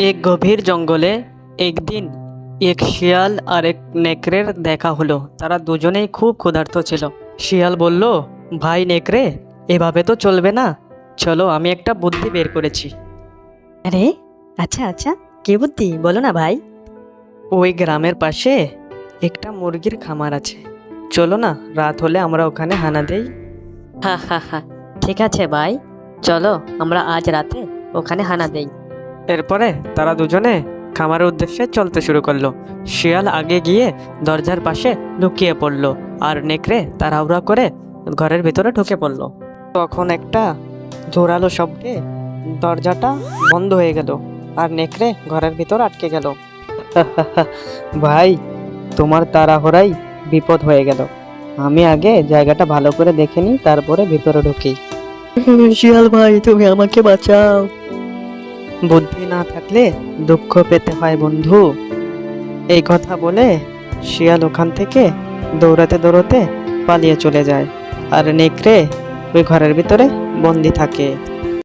এক গভীর জঙ্গলে একদিন এক শিয়াল আর এক নেকড়ের দেখা হলো। তারা দুজনেই খুব ক্ষুধার্ত ছিল। শিয়াল বলল ভাই নেকড়ে এভাবে তো চলবে না। চলো আমি একটা বুদ্ধি বের করেছি। আরে আচ্ছা আচ্ছা কে বুদ্ধি? বলো না ভাই। ওই গ্রামের পাশে একটা মুরগির খামার আছে। চলো না রাত হলে আমরা ওখানে হানা দেই। হা হা হা ঠিক আছে ভাই। চলো আমরা আজ রাতে ওখানে হানা দেই। এরপরে তারা দুজনে খামারের উদ্দেশ্যে চলতে শুরু করল। শিয়াল আগে গিয়ে দরজার পাশে লুকিয়ে পড়ল আর নেকড়ে তাড়াহুড়া করে ঘরের ভিতরে ঢুকে পড়ল। তখন একটা জোরালো শব্দে দরজাটা বন্ধ হয়ে গেল আর নেকড়ে ঘরের ভিতর আটকে গেল। ভাই, তোমার তাড়াহুড়াই বিপদ হয়ে গেল। আমি আগে জায়গাটা ভালো করে দেখে নিই, তারপরে ভিতরে ঢুকি। শিয়াল ভাই, তুমি আমাকে বাঁচাও। বুদ্ধি না থাকলে দুঃখ পেতে হয়, বন্ধু। এই কথা বলে শিয়াল ওখান থেকে দৌড়াতে দৌড়াতে পালিয়ে চলে যায়। আর নেকড়ে ওই ঘরের ভিতরে বন্দি থাকে।